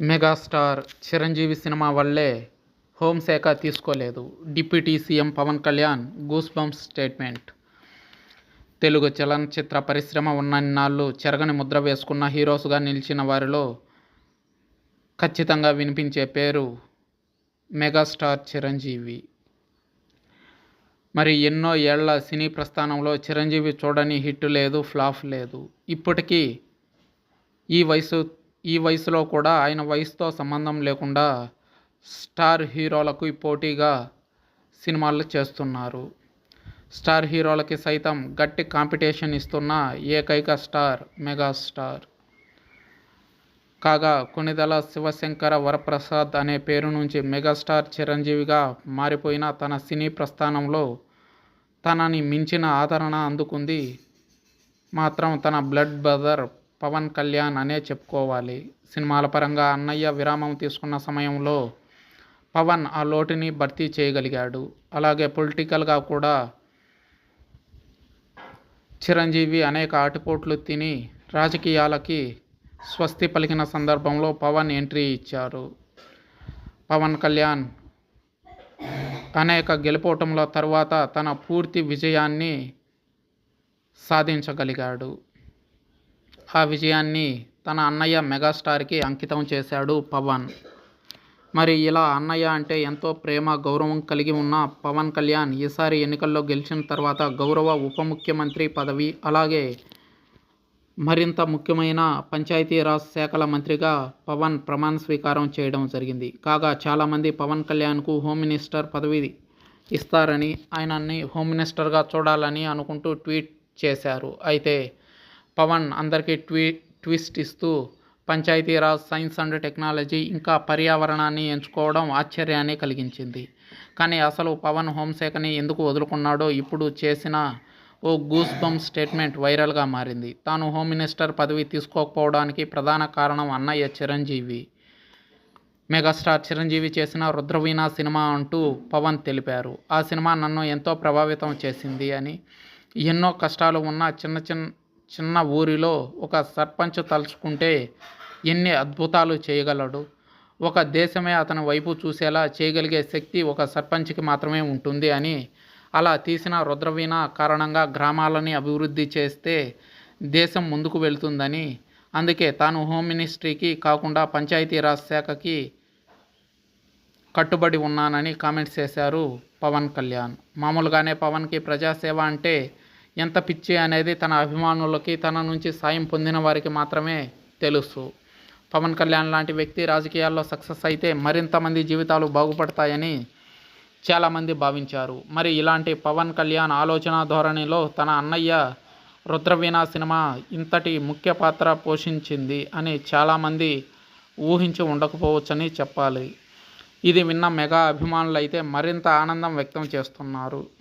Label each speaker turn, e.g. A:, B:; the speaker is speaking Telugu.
A: మెగాస్టార్ చిరంజీవి సినిమా వల్లే హోంశాఖ తీసుకోలేదు. Deputy CM Pawan Kalyan goosebumps statement. Telugu చలనచిత్ర పరిశ్రమ ఉన్నన్నాళ్ళు చెరగని ముద్ర వేసుకున్న హీరోస్గా నిలిచిన వారిలో ఖచ్చితంగా వినిపించే పేరు మెగాస్టార్ చిరంజీవి. మరి ఎన్నో ఏళ్ళ సినీ ప్రస్థానంలో చిరంజీవి చూడని హిట్ లేదు ఫ్లాప్ లేదు. ఇప్పటికీ ఈ వయసు ఈ వయసులో కూడా ఆయన వయసుతో సంబంధం లేకుండా స్టార్ హీరోలకు పోటీగా సినిమాలు చేస్తున్నారు. స్టార్ హీరోలకి సైతం గట్టి కాంపిటీషన్ ఇస్తున్న ఏకైక స్టార్ మెగాస్టార్ కాగా కొనిదల శివశంకర వరప్రసాద్ అనే పేరు నుంచి మెగాస్టార్ చిరంజీవిగా మారిపోయిన తన సినీ ప్రస్థానంలో తనని మించిన ఆదరణ అందుకుంది. మాత్రం తన బ్లడ్ బ్రదర్ పవన్ కళ్యాణ్ అనే చెప్పుకోవాలి. సినిమాల పరంగా అన్నయ్య విరామం తీసుకున్న సమయంలో పవన్ ఆ లోటుని భర్తీ చేయగలిగాడు. అలాగే పొలిటికల్గా కూడా చిరంజీవి అనేక ఆటుపోట్లు తిని రాజకీయాలకి స్వస్తి పలికిన సందర్భంలో పవన్ ఎంట్రీ ఇచ్చారు. పవన్ కళ్యాణ్ అనేక గెలుపోటముల తర్వాత తన పూర్తి విజయాన్ని సాధించగలిగాడు. ఆ విజయాన్ని తన అన్నయ్య మెగాస్టార్కి అంకితం చేశాడు పవన్. మరి ఇలా అన్నయ్య అంటే ఎంతో ప్రేమ గౌరవం కలిగి ఉన్న పవన్ కళ్యాణ్ ఈసారి ఎన్నికల్లో గెలిచిన తర్వాత గౌరవ ఉప ముఖ్యమంత్రి పదవి అలాగే మరింత ముఖ్యమైన పంచాయతీరాజ్ శాఖల మంత్రిగా పవన్ ప్రమాణ స్వీకారం చేయడం జరిగింది. కాగా చాలామంది పవన్ కళ్యాణ్కు హోమ్ మినిస్టర్ పదవి ఇస్తారని ఆయనని హోమ్ మినిస్టర్గా చూడాలని అనుకుంటూ ట్వీట్ చేశారు. అయితే పవన్ అందరికీ ట్వీ ట్విస్ట్ ఇస్తూ పంచాయతీరాజ్ సైన్స్ అండ్ టెక్నాలజీ ఇంకా పర్యావరణాన్ని ఎంచుకోవడం ఆశ్చర్యాన్ని కలిగించింది. కానీ అసలు పవన్ హోంశాఖని ఎందుకు వదులుకున్నాడో ఇప్పుడు చేసిన ఓ గూస్ బమ్ స్టేట్మెంట్ వైరల్గా మారింది. తాను హోమ్ మినిస్టర్ పదవి తీసుకోకపోవడానికి ప్రధాన కారణం అన్నయ్య చిరంజీవి. మెగాస్టార్ చిరంజీవి చేసిన రుద్రవీణ సినిమా అంటూ పవన్ తెలిపారు. ఆ సినిమా నన్ను ఎంతో ప్రభావితం చేసింది అని. ఎన్నో కష్టాలు ఉన్న చిన్న చిన్న చిన్న ఊరిలో ఒక సర్పంచ్ తలుచుకుంటే ఎన్ని అద్భుతాలు చేయగలడు. ఒక దేశమే అతని వైపు చూసేలా చేయగలిగే శక్తి ఒక సర్పంచ్కి మాత్రమే ఉంటుంది అని అలా తీసిన రుద్రవీణ కారణంగా గ్రామాలని అభివృద్ధి చేస్తే దేశం ముందుకు వెళ్తుందని. అందుకే తాను హోమ్ మినిస్ట్రీకి కాకుండా పంచాయతీరాజ్ శాఖకి కట్టుబడి ఉన్నానని కామెంట్స్ చేశారు పవన్ కళ్యాణ్. మామూలుగానే పవన్కి ప్రజాసేవ అంటే ఎంత పిచ్చి అనేది తన అభిమానులకి తన నుంచి సాయం పొందిన వారికి మాత్రమే తెలుసు. పవన్ కళ్యాణ్ లాంటి వ్యక్తి రాజకీయాల్లో సక్సెస్ అయితే మరింతమంది జీవితాలు బాగుపడతాయని చాలామంది భావించారు. మరి ఇలాంటి పవన్ కళ్యాణ్ ఆలోచన ధోరణిలో తన అన్నయ్య రుద్రవీణ సినిమా ఇంతటి ముఖ్య పాత్ర పోషించింది అని చాలామంది ఊహించి ఉండకపోవచ్చని చెప్పాలి. ఇది విన్న మెగా అభిమానులు అయితే మరింత ఆనందం వ్యక్తం చేస్తున్నారు.